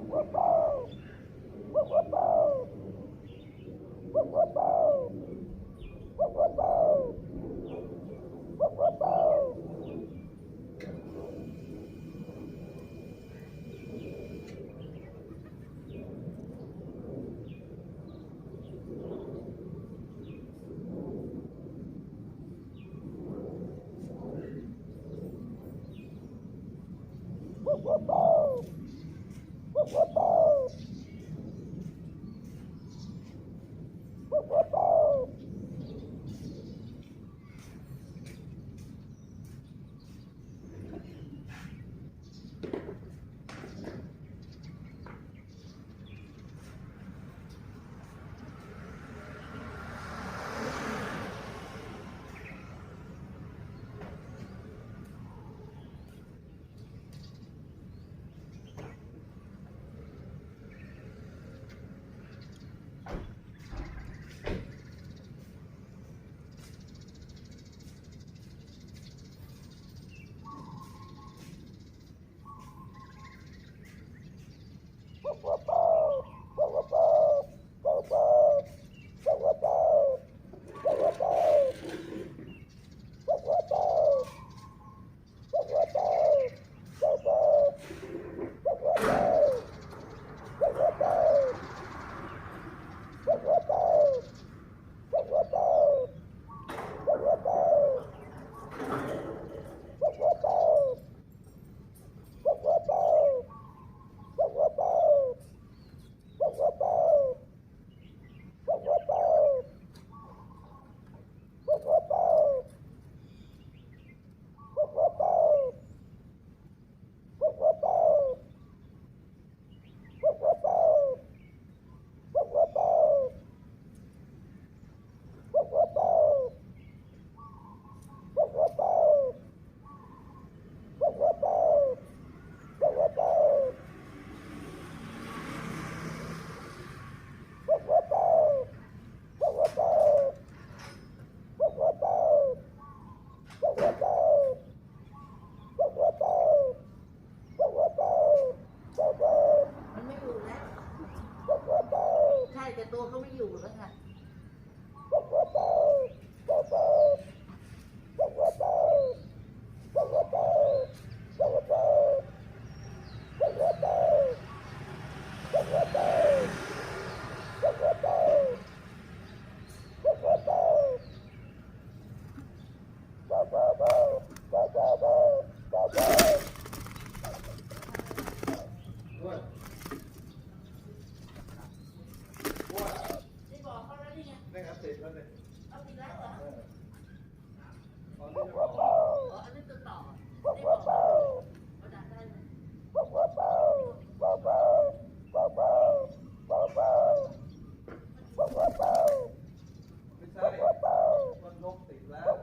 มัน ไงนี่ครับติดแล้วเนี่ยเอาอีกแล้วเหรอนนี้ตัวต่อไม่บอกมาดักได้ไหม ไม่ใช่มันนกติดแล้ว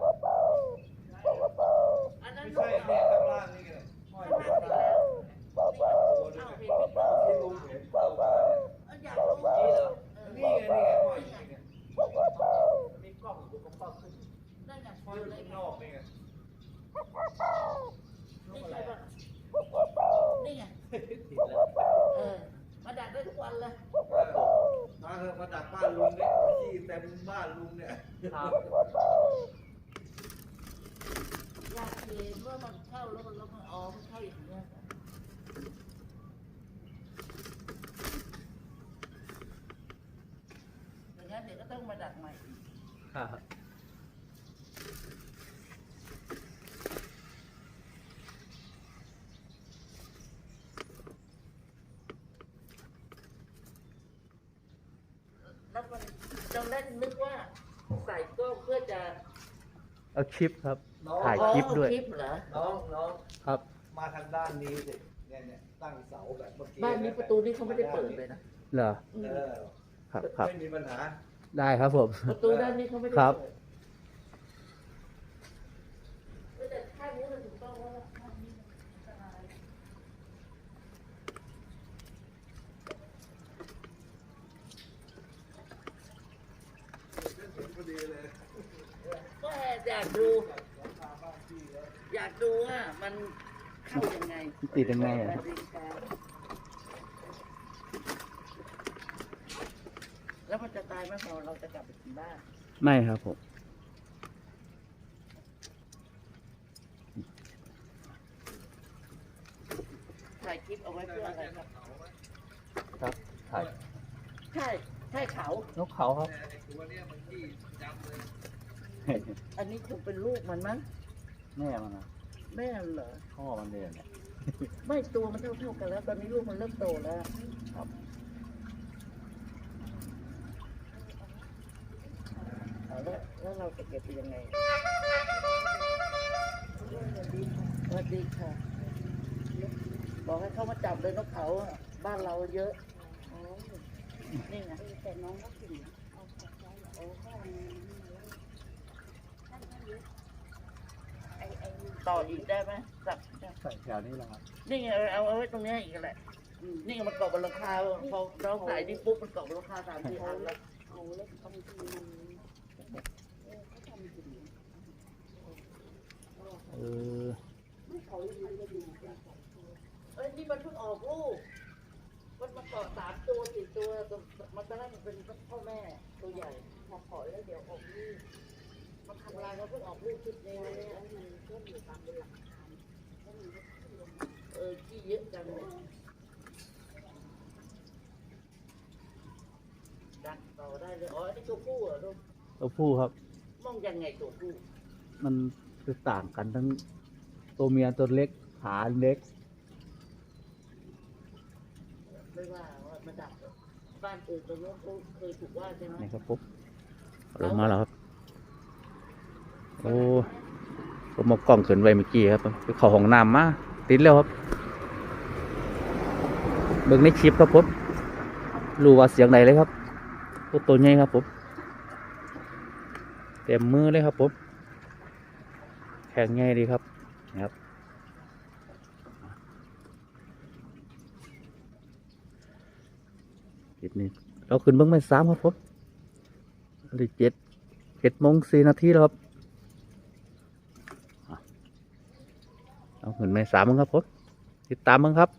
อันนั้น ไม่ น ใช่ ก เนี่ยข้างล่างนี่ไงห้อย ข้างล่างติดแล้ว ตัวนึงเนี่ยที่ลุงเห็นเปล่าว่า เอาอยากรู้ นี่เหรอ เออ นี่ไงนี่ไงห้อยอยู่นี่ไง มีกล้องดูกล้องขึ้น นั่นไง ห้อยอยู่ข้างนอกนี่ไง นี่ใช่ป่ะนี่ไง ติดแล้ว เออ มาดักได้ทุกวันเลย มาเถอะมาดักบ้านลุงเนี่ย ขี้เต็มบ้านลุงเนี่ยครับอยากเห็นว่ามันเข้าแล้วมันแล้วมันอ๋อมันเข้าอย่างเงี้ยค่ะอย่างนั้นเดี๋ยวก็ต้องมาดักใหม่อีก ครับ แล้วมัน จนได้นึกว่าใส่กล้องเพื่อจะเอาคลิปครับ น้องถ่ายคลิปด้วยอ๋อคลิปเหรอน้องน้องครับ มาทางด้านนี้สิเนี่ยเนี่ยตั้งเสาแบบเมื่อกี้บ้านนี้ประตูนี่เขาไม่ได้เปิดเลยนะเหรออืมเออครับครับ ไม่มีปัญหา ได้ครับผม ประตูด้านนี้เขาไม่ได้ครับ เปิด ก็อยากดู อยากดูว่ามันเข้ายังไงติดยังไงอะแล้วมันจะตายไหมเราเราจะกลับไปกินบ้านไม่ครับผมถ่ายคลิปเอาไว้เพื่ออะไรครับครับถ่ายใช่ใช่เขานกเขาครับ อ้ตัวเนี้ยมันขี้จำเลยอันนี้คงเป็นลูกมันมั้งแม่มันนะแม่เหรอพ่อมันเดินเนี่ยไม่ตัวมันเท่าเท่าๆกันแล้ว ตอนนี้ลูกมันเริ่มโตแล้วครับเอาแล้วแล้วเราจะเก็บยังไงสวัสดีค่ะ บอกให้เขามาจับเลยนกเขาอะบ้านเราเยอะอ๋อนี่ไงแต่น้องก็ถึง ต่ออีกได้ไหมสับใส่แถวนี้แหละครับนี่ไงเอาเอาไว้ตรงเนี้ยอีกแหละนี่ไงมันเกาะบนราคาพอเราใส่นี่ปุ๊บมันเกาะบนราคาสามสี่อันแล้วเอาแล้วบางทีมันเออเขาทำถึงเออไม่เขามันจะอยู่เป็นสองตัวเอ้ยนี่มันเพิ่งออกลูกมันมาเกาะสามตัวสี่ตัวมันตอนแรกมันเป็นพ่อแม่ตัวใหญ่พอขอแล้วเดี๋ยวออกลู กมันทำลายมันเพิ่งออกลูกชุดนี้แล้วเนี่ยมันก็อยู่ตามเป็นหลักฐานแล้วมันก็ขึ้นลงมาเออขี้เยอะจังเลยดันต่อได้เลยอ๋ออันนี้ตัวผู้เหรอลูกตัวผู้ครับ มองยังไงตัวผู้มันคือต่างกันทั้งตัวเมียตัวเล็กขาเล็กไม่ว่าว่ามันดับบ้านอื่นตรงนู้นเขาเคยถูกว่าใช่ไหมนี่ครับปุ๊บลงมาแล้วครับ โอ้ผมเอากล้องขึ้นไว้เมื่อกี้ครับไปขอห้องน้ำมาติดแล้วครับเบิ่งในคลิปครับผมรู้ว่าเสียงไหนเลยครับตัวตัวใหญ่ครับผมเต็มมือเลยครับผมแข็งง่ายดีครับนะครับจิตนี้เราขึ้นเบื้องไม่สามครับผมหรือเจ็ดเจ็ดโมงสี่นาทีแล้วครับ เอาเงินไม่สามมั้งครับผมติดตามมั้งครับ